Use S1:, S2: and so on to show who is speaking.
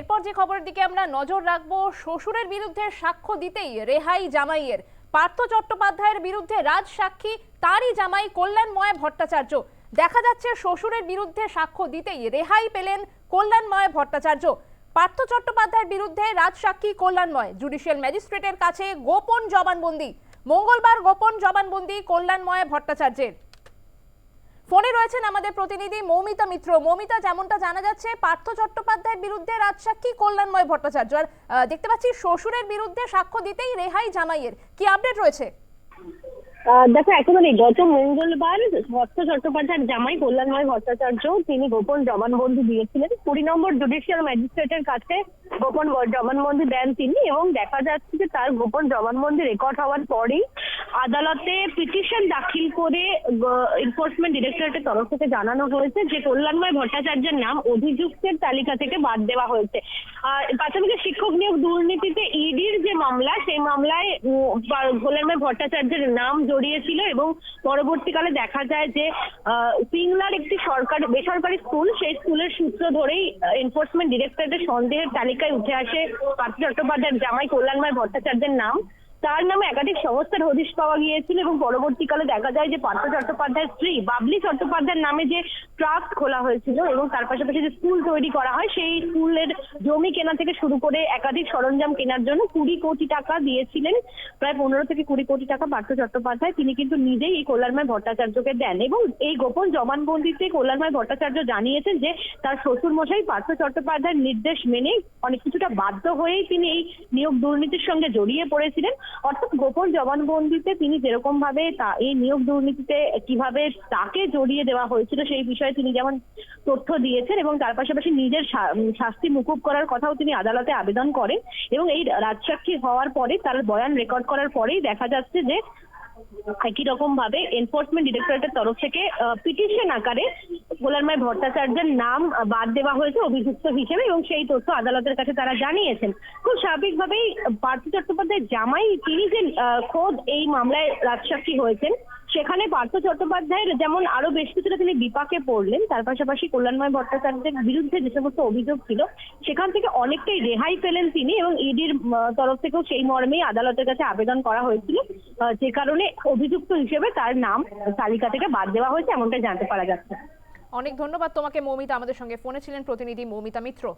S1: এরপর যে খবরের দিকে আমরা নজর রাখব, শ্বশুরের বিরুদ্ধে সাক্ষ্য দিতেই রেহাই জামাইয়ের। পার্থ চট্টোপাধ্যায়ের বিরুদ্ধে রাজ সাক্ষী, তারই জামাই কল্যাণময় ভট্টাচার্য। দেখা যাচ্ছে শ্বশুরের বিরুদ্ধে সাক্ষ্য দিতেই রেহাই পেলেন কল্যাণময় ভট্টাচার্য। পার্থ চট্টোপাধ্যায়ের বিরুদ্ধে রাজ সাক্ষী কল্যাণময়। জুডিশিয়াল ম্যাজিস্ট্রেটের কাছে গোপন জবানবন্দি। মঙ্গলবার গোপন জবানবন্দি কল্যাণময় ভট্টাচার্যের। ফোনে রয়েছেন আমাদের প্রতিনিধি মৌমিতা মিত্র। মৌমিতা, যেমনটা জানা যাচ্ছে, পার্থ চট্টোপাধ্যায়ের বিরুদ্ধে রাজসাক্ষী কল্যাণময় ভট্টাচার্য। আর দেখতে পাচ্ছি শ্বশুরের বিরুদ্ধে সাক্ষ্য দিতেই রেহাই জামাইয়ের। কি আপডেট রয়েছে?
S2: দেখো একেবারে গত মঙ্গলবার ভট্ট চট্টোপাধ্যায়ের জামাই কল্যাণময় ভট্টাচার্য, তিনি গোপন জবানবন্দি দিয়েছিলেন। কুড়ি নম্বর জুডিশিয়াল ম্যাজিস্ট্রেটের কাছে গোপন জবানবন্দি দেন তিনি এবং দেখা যাচ্ছে যে তার গোপন জবানবন্দি রেকর্ড হওয়ার পরেই আদালতে পিটিশন দাখিল করে এনফোর্সমেন্ট ডিরেক্টরেটের তরফ থেকে জানানো হয়েছে যে কল্যাণময় ভট্টাচার্যের নাম অভিযুক্তের তালিকা থেকে বাদ দেওয়া হয়েছে। প্রাথমিক শিক্ষক নিয়োগ দুর্নীতিতে ইডির যে মামলা, সেই মামলায় কল্যাণময় ভট্টাচার্যের নাম জড়িয়েছিল এবং পরবর্তীকালে দেখা যায় যে পিংলার একটি সরকারি, বেসরকারি স্কুল, সেই স্কুলের সূত্র ধরেই এনফোর্সমেন্ট ডিরেক্টরেটের সন্দেহের তালিকায় উঠে আসে পার্থ চট্টোপাধ্যায়ের জামাই কল্যাণময় ভট্টাচার্যের নাম। তার নামে একাধিক সংস্থার হদিশ পাওয়া গিয়েছিল এবং পরবর্তীকালে দেখা যায় যে পার্থ চট্টোপাধ্যায়ের স্ত্রী বাবলি চট্টোপাধ্যায়ের নামে যে ট্রাস্ট খোলা হয়েছিল এবং তার পাশাপাশি যে স্কুল তৈরি করা হয়, সেই স্কুলের জমি কেনা থেকে শুরু করে একাধিক সরঞ্জাম কেনার জন্য কুড়ি কোটি টাকা দিয়েছিলেন। প্রায় পনেরো থেকে কুড়ি কোটি টাকা পার্থ চট্টোপাধ্যায়। তিনি কিন্তু নিজেই এই কল্যাণময় ভট্টাচার্যকে দেন এবং এই গোপন জমানবন্দিতে কল্যাণময় ভট্টাচার্য জানিয়েছেন যে তার শ্বশুর মশাই পার্থ চট্টোপাধ্যায়ের নির্দেশ মেনে অনেক কিছুটা বাধ্য হয়েই তিনি এই নিয়োগ দুর্নীতির সঙ্গে জড়িয়ে পড়েছিলেন। অর্থাৎ গোপন জবানবন্দিতে তিনি যেরকম ভাবে এই নিয়োগ দুর্নীতিতে কীভাবে তাকে জড়িয়ে দেওয়া হয়েছিল সেই বিষয়ে তিনি যেমন তথ্য দিয়েছেন এবং তার পাশাপাশি নিজের শাস্তি মুকুব করার কথাও তিনি আদালতে আবেদন করেন এবং এই রাজসাক্ষী হওয়ার পরে তার বয়ান রেকর্ড করার পরেই দেখা যাচ্ছে যে একই রকম ভাবে এনফোর্সমেন্ট ডিরেক্টরেটের তরফ থেকে পিটিশন আকারে গোলারময় ভট্টাচার্যের নাম বাদ দেওয়া হয়েছে অভিযুক্ত হিসেবে এবং সেই তথ্য আদালতের কাছে তারা জানিয়েছেন। খুব স্বাভাবিকভাবেই পার্থ চট্টোপাধ্যায়ের জামাই, তিনি যে খোদ এই মামলায় রাজসাক্ষী হয়েছেন সেখানে পার্থ চট্টোপাধ্যায়ের যেমন আরও বেশ কিছুটা তিনি বিপাকে পড়লেন, তার পাশাপাশি কল্যাণময় ভট্টাচার্যের বিরুদ্ধে যে সমস্ত অভিযোগ ছিল, সেখান থেকে অনেকটাই রেহাই পেলেন তিনি এবং ইডির তরফ থেকেও সেই মর্মেই আদালতের কাছে আবেদন করা হয়েছিল যে কারণে অভিযুক্ত হিসেবে তার নাম তালিকা থেকে বাদ দেওয়া হয়েছে, এমনটাই জানতে পারা যাচ্ছে।
S1: অনেক ধন্যবাদ তোমাকে, মৌমিতা, আমাদের সঙ্গে ফোনে ছিলেন প্রতিনিধি মৌমিতা মিত্র।